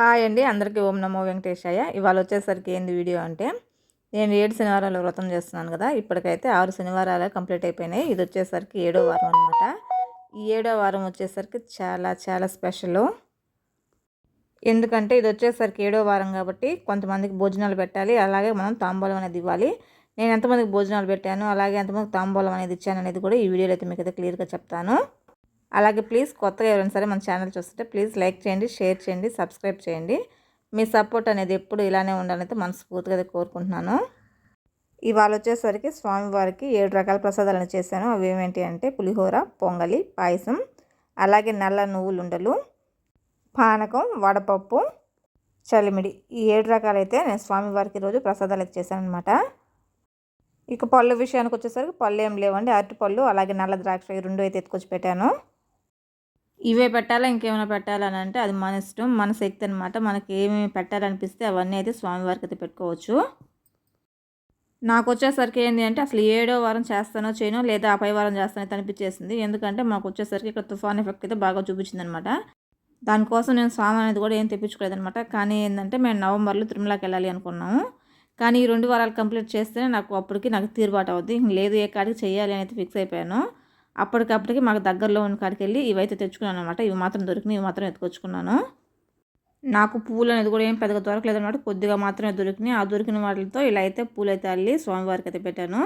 Hi అండి అందరికీ ఓం నమో వెంకటేశాయ. ఇవాళ వచ్చేసరికి ఏంది వీడియో అంటే నేను ఏడు శనివారాలు వ్రతం చేస్తున్నాను కదా ఇప్పటికైతే ఆరు శనివారాలు కంప్లీట్ అయిపోయినాయి. ఇది వచ్చేసరికి ఏడో వారం అనమాట ఈ ఏడో వారం వచ్చేసరికి చాలా చాలా స్పెషల్. ఎందుకంటే ఇది వచ్చేసరికి ఏడో వారం కాబట్టి కొంతమందికి భోజనాలు పెట్టాలి అలాగే మనం తాంబూలం అనేది ఇవ్వాలి. నేను ఎంతమందికి భోజనాలు పెట్టాను అలాగే ఎంతమందికి తాంబూలం అనేది ఇచ్చాను అనేది కూడా ఈ వీడియోలో అయితే మీకు అయితే క్లియర్గా చెప్తాను. అలాగే ప్లీజ్ కొత్తగా ఎవరైనా సరే మన ఛానల్ చూస్తుంటే ప్లీజ్ లైక్ చేయండి షేర్ చేయండి సబ్స్క్రైబ్ చేయండి. మీ సపోర్ట్ అనేది ఎప్పుడు ఇలానే ఉండాలైతే మనస్ఫూర్తిగా కోరుకుంటున్నాను. ఇవాళ వచ్చేసరికి స్వామివారికి ఏడు రకాల ప్రసాదాలను చేశాను. అవి ఏమేంటి అంటే పులిహోర పొంగలి పాయసం అలాగే నల్ల నువ్వులు ఉండలు పానకం వడపప్పు చలిమిడి. ఈ ఏడు రకాలైతే నేను స్వామివారికి రోజు ప్రసాదాలు చేశాను అనమాట ఇక పళ్ళు విషయానికి వచ్చేసరికి పళ్ళు ఏం లేవండి. అరటి పళ్ళు అలాగే నల్ల ద్రాక్ష ఈ రెండు అయితే ఎత్తుకొచ్చి పెట్టాను. ఇవే పెట్టాలా? ఇంకేమైనా పెట్టాలని అంటే అది మన ఇష్టం మన శక్తి అనమాట మనకి ఏమేమి పెట్టాలనిపిస్తే అవన్నీ అయితే స్వామివారికి అయితే పెట్టుకోవచ్చు. నాకు వచ్చేసరికి ఏంటి అంటే అసలు ఏడో వారం చేస్తానో చేయనో లేదా ఆ పై వారం చేస్తానో అనిపించేసింది. ఎందుకంటే మాకు వచ్చేసరికి ఇక్కడ తుఫాన్ ఎఫెక్ట్ అయితే బాగా చూపించింది అనమాట దానికోసం నేను స్వామి అనేది కూడా ఏం తెప్పించుకోలేదనమాట కానీ ఏంటంటే మేము నవంబర్లో తిరుమలకి వెళ్ళాలి అనుకున్నాము. కానీ ఈ రెండు వారాలు కంప్లీట్ చేస్తేనే నాకు అప్పటికి నాకు తీరుబాటు అవుద్ది. లేదు ఏ కాడికి చేయాలి అనేది ఫిక్స్ అయిపోయాను. అప్పటికప్పటికి మాకు దగ్గరలో ఉన్న కాడికి వెళ్ళి ఇవైతే తెచ్చుకున్నాను అనమాట ఇవి మాత్రం దొరికినాయి ఇవి మాత్రం ఎత్తుకొచ్చుకున్నాను. నాకు పూలు అనేది కూడా ఏం పెద్దగా దొరకలేదు అనమాట కొద్దిగా మాత్రమే దొరికినాయి. ఆ దొరికిన వాటితో ఇలా అయితే పూలు అయితే అల్లి స్వామివారికి అయితే పెట్టాను.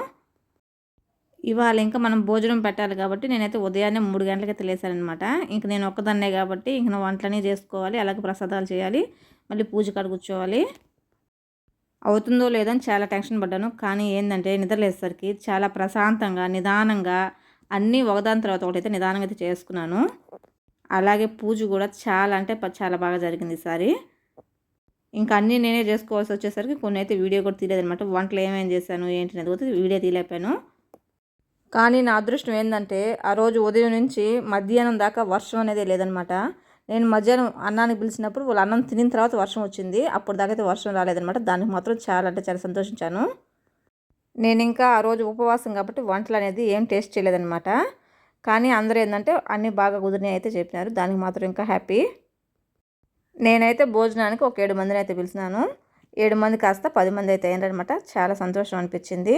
ఇవాళ ఇంకా మనం భోజనం పెట్టాలి కాబట్టి నేనైతే ఉదయాన్నే మూడు గంటలకైతే లేసానమాట ఇంక నేను ఒక్కదాన్నే కాబట్టి ఇంక వంటలనే చేసుకోవాలి అలాగే ప్రసాదాలు చేయాలి మళ్ళీ పూజ కాడ కూర్చోవాలి. అవుతుందో లేదని చాలా టెన్షన్ పడ్డాను. కానీ ఏంటంటే నిద్రలేసరికి చాలా ప్రశాంతంగా నిదానంగా అన్నీ ఒకదాని తర్వాత ఒకటైతే నిదానంగా అయితే చేసుకున్నాను. అలాగే పూజ కూడా చాలా అంటే చాలా బాగా జరిగింది ఈసారి ఇంకా అన్నీ నేనే చేసుకోవాల్సి వచ్చేసరికి కొన్ని అయితే వీడియో కూడా తీయలేదనమాట వంటలు ఏమేమి చేశాను ఏంటి అనేది కూడా వీడియో తీలేపాను కానీ నా అదృష్టం ఏంటంటే ఆ రోజు ఉదయం నుంచి మధ్యాహ్నం దాకా వర్షం అనేది లేదనమాట నేను మధ్యాహ్నం అన్నానికి పిలిచినప్పుడు వాళ్ళు అన్నం తినిన తర్వాత వర్షం వచ్చింది. అప్పుడు దాకా అయితే వర్షం రాలేదనమాట దానికి మాత్రం చాలా అంటే చాలా సంతోషించాను. నేను ఇంకా ఆ రోజు ఉపవాసం కాబట్టి వంటలు అనేది ఏం టేస్ట్ చేయలేదనమాట కానీ అందరూ ఏంటంటే అన్నీ బాగా కుదిరినాయి అయితే చెప్పినారు. దానికి మాత్రం ఇంకా హ్యాపీ. నేనైతే భోజనానికి ఒక ఏడు మందిని అయితే పిలిచినాను. ఏడు మంది కాస్త పది మంది అయితే అయ్యారనమాట చాలా సంతోషం అనిపించింది.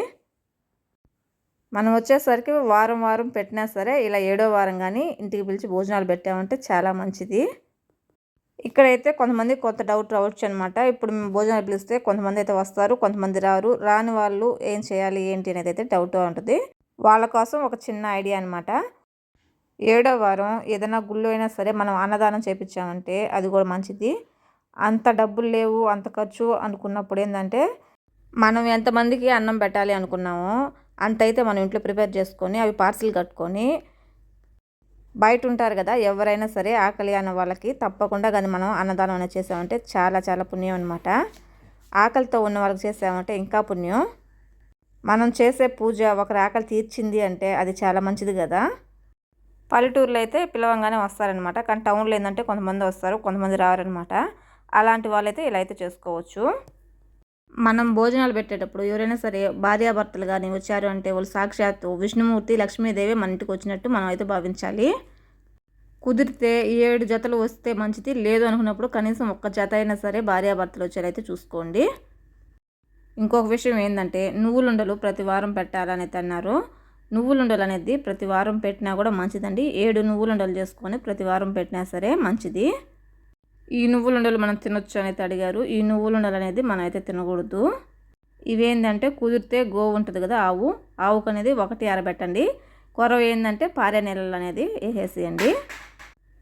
మనం వచ్చేసరికి వారం వారం పెట్టినా సరే ఇలా ఏడో వారం కానీ ఇంటికి పిలిచి భోజనాలు పెట్టామంటే చాలా మంచిది. ఇక్కడైతే కొంతమంది కొంత డౌట్ రావచ్చు అనమాట ఇప్పుడు మేము భోజనాలు పిలిస్తే కొంతమంది అయితే వస్తారు కొంతమంది రారు. రాని వాళ్ళు ఏం చేయాలి ఏంటి అనేది అయితే డౌట్ ఉంటుంది. వాళ్ళ కోసం ఒక చిన్న ఐడియా అనమాట ఏడో వారం ఏదైనా గుళ్ళు అయినా సరే మనం అన్నదానం చేపించామంటే అది కూడా మంచిది. అంత డబ్బులు లేవు అంత ఖర్చు అనుకున్నప్పుడు ఏంటంటే మనం ఎంతమందికి అన్నం పెట్టాలి అనుకున్నామో అంతైతే మనం ఇంట్లో ప్రిపేర్ చేసుకొని అవి పార్సిల్ కట్టుకొని బయట ఉంటారు కదా ఎవరైనా సరే ఆకలి అన్న వాళ్ళకి తప్పకుండా కానీ మనం అన్నదానం అనేది చేసామంటే చాలా చాలా పుణ్యం అనమాట ఆకలితో ఉన్న వాళ్ళకి చేసామంటే ఇంకా పుణ్యం. మనం చేసే పూజ ఒకరి ఆకలి తీర్చింది అంటే అది చాలా మంచిది కదా. పల్లెటూరులో అయితే పిలవంగానే వస్తారనమాట కానీ టౌన్లో ఏంటంటే కొంతమంది వస్తారు కొంతమంది రారనమాట అలాంటి వాళ్ళైతే ఇలా అయితే చేసుకోవచ్చు. మనం భోజనాలు పెట్టేటప్పుడు ఎవరైనా సరే భార్యాభర్తలు కానీ వచ్చారు అంటే వాళ్ళు సాక్షాత్తు విష్ణుమూర్తి లక్ష్మీదేవి మన ఇంటికి వచ్చినట్టు మనం అయితే భావించాలి. కుదిరితే ఏడు జతలు వస్తే మంచిది. లేదు అనుకున్నప్పుడు కనీసం ఒక్క జత అయినా సరే భార్యాభర్తలు వచ్చారైతే చూసుకోండి. ఇంకొక విషయం ఏంటంటే నువ్వులుండలు ప్రతి వారం పెట్టాలని అన్నారు. నువ్వులుండలు అనేది ప్రతి వారం పెట్టినా కూడా మంచిదండి. ఏడు నువ్వులుండలు చేసుకొని ప్రతి వారం పెట్టినా సరే మంచిది. ఈ నువ్వులు ఉండలు మనం తినొచ్చు అనేది అడిగారు. ఈ నువ్వులు ఉండలు అనేది మనం అయితే తినకూడదు. ఇవేంటంటే కుదిరితే గోవు ఉంటుంది కదా ఆవు. ఆవుకు అనేది ఒకటి ఆరబెట్టండి. కొరవ ఏంటంటే పారే నెలలు అనేది వేసేసేయండి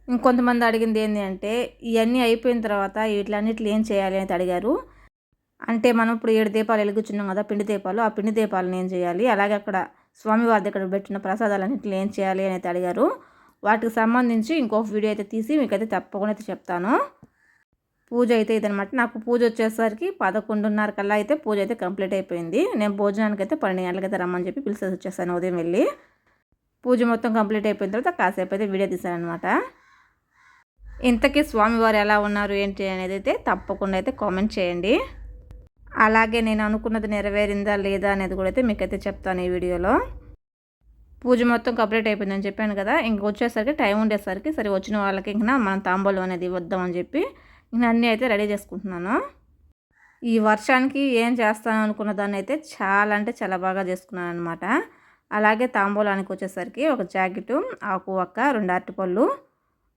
ఇంకొంతమంది అడిగింది ఏంటి అంటే ఇవన్నీ అయిపోయిన తర్వాత వీటిలన్నిట్లు ఏం చేయాలి అనేది అడిగారు. అంటే మనం ఇప్పుడు ఏడు దీపాలు వెలుగుచున్నాం కదా పిండి దీపాలు. ఆ పిండి దీపాలను ఏం చేయాలి? అలాగే అక్కడ స్వామివారి దగ్గర పెట్టిన ప్రసాదాలన్నింటినీ ఏం చేయాలి అనేది అడిగారు. వాటికి సంబంధించి ఇంకొక వీడియో అయితే తీసి మీకైతే తప్పకుండా అయితే చెప్తాను. పూజ అయితే ఇదనమాట నాకు పూజ వచ్చేసరికి పదకొండున్నర కల్లా అయితే పూజ అయితే కంప్లీట్ అయిపోయింది. నేను భోజనానికి అయితే పన్నెండు గంటలకైతే రమ్మని చెప్పి పిలిచేసి వచ్చేసాను ఉదయం వెళ్ళి. పూజ మొత్తం కంప్లీట్ అయిపోయిన తర్వాత కాసేపు అయితే వీడియో తీసాను అనమాట ఇంతకీ స్వామివారు ఎలా ఉన్నారు ఏంటి అనేది అయితే తప్పకుండా అయితే కామెంట్ చేయండి. అలాగే నేను అనుకున్నది నెరవేరిందా లేదా అనేది కూడా అయితే మీకైతే చెప్తాను ఈ వీడియోలో. పూజ మొత్తం కంప్లీట్ అయిపోయిందని చెప్పాను కదా ఇంక వచ్చేసరికి టైం ఉండేసరికి సరే వచ్చిన వాళ్ళకి ఇంకా మనం తాంబూలం అనేది వద్దామని చెప్పి నేను అన్నీ అయితే రెడీ చేసుకుంటున్నాను. ఈ వర్షానికి ఏం చేస్తాను అనుకున్న దాన్ని అయితే చాలా అంటే చాలా బాగా చేసుకున్నాను అనమాట అలాగే తాంబూలానికి వచ్చేసరికి ఒక జాకెట్ ఆకు ఒక్క రెండు అరటిపళ్ళు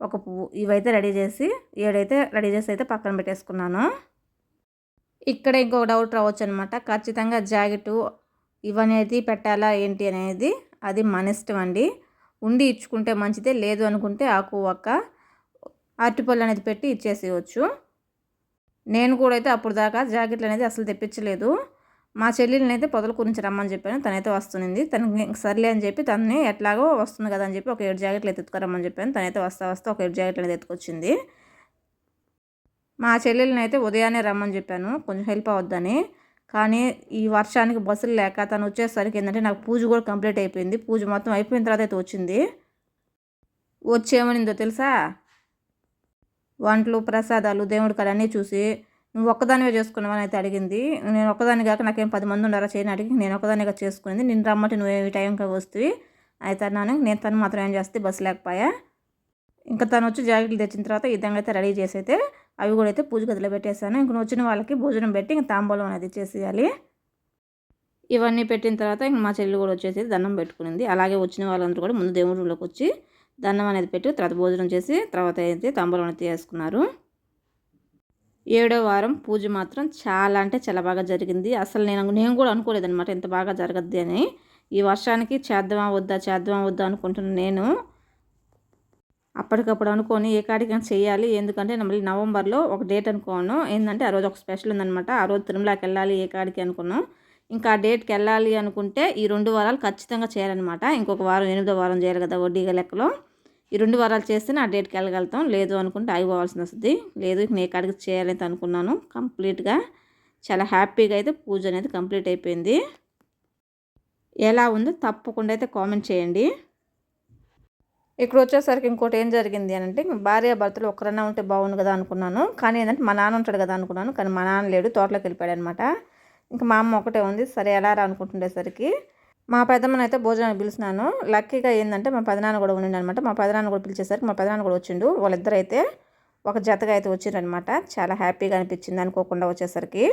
ఒక పువ్వు ఇవైతే రెడీ చేసి ఏడైతే రెడీ చేసి అయితే పక్కన పెట్టేసుకున్నాను. ఇక్కడ ఇంకొక డౌట్ రావచ్చు అనమాట ఖచ్చితంగా జాకెట్ ఇవనేది పెట్టాలా ఏంటి అనేది అది మన ఇష్టం అండి. ఉండి ఇచ్చుకుంటే మంచిదే లేదు అనుకుంటే ఆకు ఒక్క అరటిపళ్ళు అనేది పెట్టి ఇచ్చేసేయచ్చు. నేను కూడా అయితే అప్పుడు దాకా జాకెట్లు అనేది అసలు తెప్పించలేదు. మా చెల్లెల్ని అయితే పొదల గురించి రమ్మని చెప్పాను. తనైతే వస్తుంది తనకి సర్లే అని చెప్పి తనని ఎట్లాగో వస్తుంది కదా అని చెప్పి ఒక ఏడు జాకెట్లు అయితే ఎత్తుకురమ్మని చెప్పాను. తనైతే వస్తా వస్తా ఒక ఏడు జాకెట్లు అనేది ఎత్తుకొచ్చింది. మా చెల్లెల్ని అయితే ఉదయాన్నే రమ్మని చెప్పాను. కొంచెం హెల్ప్ అవద్దని. కానీ ఈ వర్షానికి బస్సులు లేక తను వచ్చేసరికి ఏంటంటే నాకు పూజ కూడా కంప్లీట్ అయిపోయింది. పూజ మొత్తం అయిపోయిన తర్వాత అయితే వచ్చింది. వచ్చేమనిందో తెలుసా? వంటలు ప్రసాదాలు దేవుడికి అవన్నీ చూసి నువ్వు ఒక్కదానివే చేసుకున్నావని అయితే అడిగింది. నేను ఒక్కదాని కాక నాకేం పది మంది ఉన్నారా? చేయని అడిగి నేను ఒక్కదానిగా చేసుకునేది. నేను రమ్మంటే నువ్వు ఈ టైంకి వస్తుంది అయితే అన్నాను నేను తను మాత్రం ఏం చేస్తే బస్సు లేకపోయా? ఇంకా తను వచ్చి జాకెట్లు తెచ్చిన తర్వాత ఈ విధంగా అయితే రెడీ చేసి అయితే అవి కూడా అయితే పూజ గదిలో పెట్టేశాను. ఇంక వచ్చిన వాళ్ళకి భోజనం పెట్టి ఇంక తాంబూలం అనేది చేసేయాలి. ఇవన్నీ పెట్టిన తర్వాత ఇంక మా చెల్లి కూడా వచ్చేసి దండం పెట్టుకునింది. అలాగే వచ్చిన వాళ్ళందరూ కూడా ముందు దేవుడి రూమ్లోకి వచ్చి దండం అనేది పెట్టి. తర్వాత భోజనం చేసి తర్వాత అయితే తాంబూలం అనేది చేసుకున్నారు ఏడో వారం పూజ మాత్రం చాలా అంటే చాలా బాగా జరిగింది. అసలు నేను నేను కూడా అనుకోలేదన్నమాట ఎంత బాగా జరగద్ది అని. ఈ వర్షానికి చేద్దామా వద్దా చేద్దామా వద్దా అనుకుంటున్నాను నేను. అప్పటికప్పుడు అనుకొని ఏ కాడికైనా చేయాలి ఎందుకంటే మళ్ళీ నవంబర్లో ఒక డేట్ అనుకోను. ఏంటంటే ఆ రోజు ఒక స్పెషల్ ఉందనమాట ఆ రోజు తిరుమలకి వెళ్ళాలి ఏ కాడికి అనుకున్నాం. ఇంకా ఆ డేట్కి వెళ్ళాలి అనుకుంటే ఈ రెండు వారాలు ఖచ్చితంగా చేయాలన్నమాట. ఇంకొక వారం ఎనిమిదో వారం చేయాలి కదా వడ్డీగా లెక్కలో. ఈ రెండు వారాలు చేస్తేనే ఆ డేట్కి వెళ్ళగలుగుతాం. లేదు అనుకుంటే ఆగిపోవాల్సి వస్తుంది. లేదు నేను కాడికి చేయాలని అనుకున్నాను. కంప్లీట్గా చాలా హ్యాపీగా అయితే పూజ అనేది కంప్లీట్ అయిపోయింది. ఎలా ఉందో తప్పకుండా అయితే కామెంట్ చేయండి. ఇక్కడ వచ్చేసరికి ఇంకోటి ఏం జరిగింది అని అంటే భార్య భర్తలు ఒక్కరన్నా ఉంటే బాగుండు కదా అనుకున్నాను. కానీ ఏంటంటే మా నాన్న ఉంటాడు కదా అనుకున్నాను. కానీ మా నాన్న లేడు తోటలోకి వెళ్ళిపోయాడు అనమాట ఇంకా మా అమ్మ ఒకటే ఉంది. సరే ఎలా రా అనుకుంటుండేసరికి మా పెద్దమ్మని అయితే భోజనానికి పిలిచినాను. లక్కీగా ఏంటంటే మా పెదనాన్న కూడా ఉండి అనమాట మా పెదనాన్న కూడా పిలిచేసరికి మా పెదనాన్న కూడా వచ్చిండు. వాళ్ళిద్దరు అయితే ఒక జతగా అయితే వచ్చిండ్రనమాట చాలా హ్యాపీగా అనిపించింది అనుకోకుండా వచ్చేసరికి.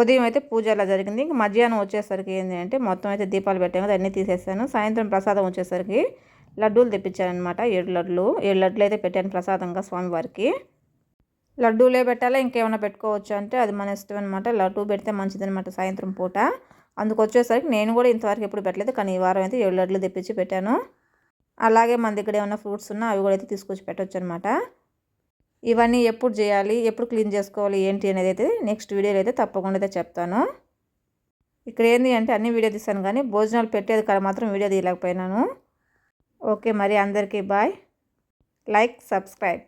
ఉదయం అయితే పూజ అలా జరిగింది? ఇంకా మధ్యాహ్నం వచ్చేసరికి ఏంటి అంటే మొత్తం అయితే దీపాలు పెట్టాము అన్నీ తీసేసాను. సాయంత్రం ప్రసాదం వచ్చేసరికి లడ్డూలు తెప్పించానమాట ఏడు లడ్లు ఏడు లడ్లు అయితే పెట్టాను ప్రసాదంగా స్వామివారికి. లడ్డూలే పెట్టాలా? ఇంకేమైనా పెట్టుకోవచ్చు అంటే అది మన ఇష్టం అనమాట లడ్డూ పెడితే మంచిదనమాట సాయంత్రం పూట. అందుకు వచ్చేసరికి నేను కూడా ఇంతవరకు ఎప్పుడు పెట్టలేదు. కానీ ఈ వారం అయితే ఏడు లడ్లు తెప్పించి పెట్టాను. అలాగే మన దగ్గర ఏమైనా ఫ్రూట్స్ ఉన్నా అవి కూడా అయితే తీసుకొచ్చి పెట్టవచ్చు అనమాట ఇవన్నీ ఎప్పుడు చేయాలి? ఎప్పుడు క్లీన్ చేసుకోవాలి? ఏంటి అనేది అయితే నెక్స్ట్ వీడియోలో అయితే తప్పకుండా అయితే చెప్తాను. ఇక్కడ ఏంటి అంటే అన్ని వీడియో తీసాను కానీ భోజనాలు పెట్టేది కాడ మాత్రం వీడియో తీయలేకపోయినాను. ఓకే మరి అందరికీ బాయ్. Like subscribe.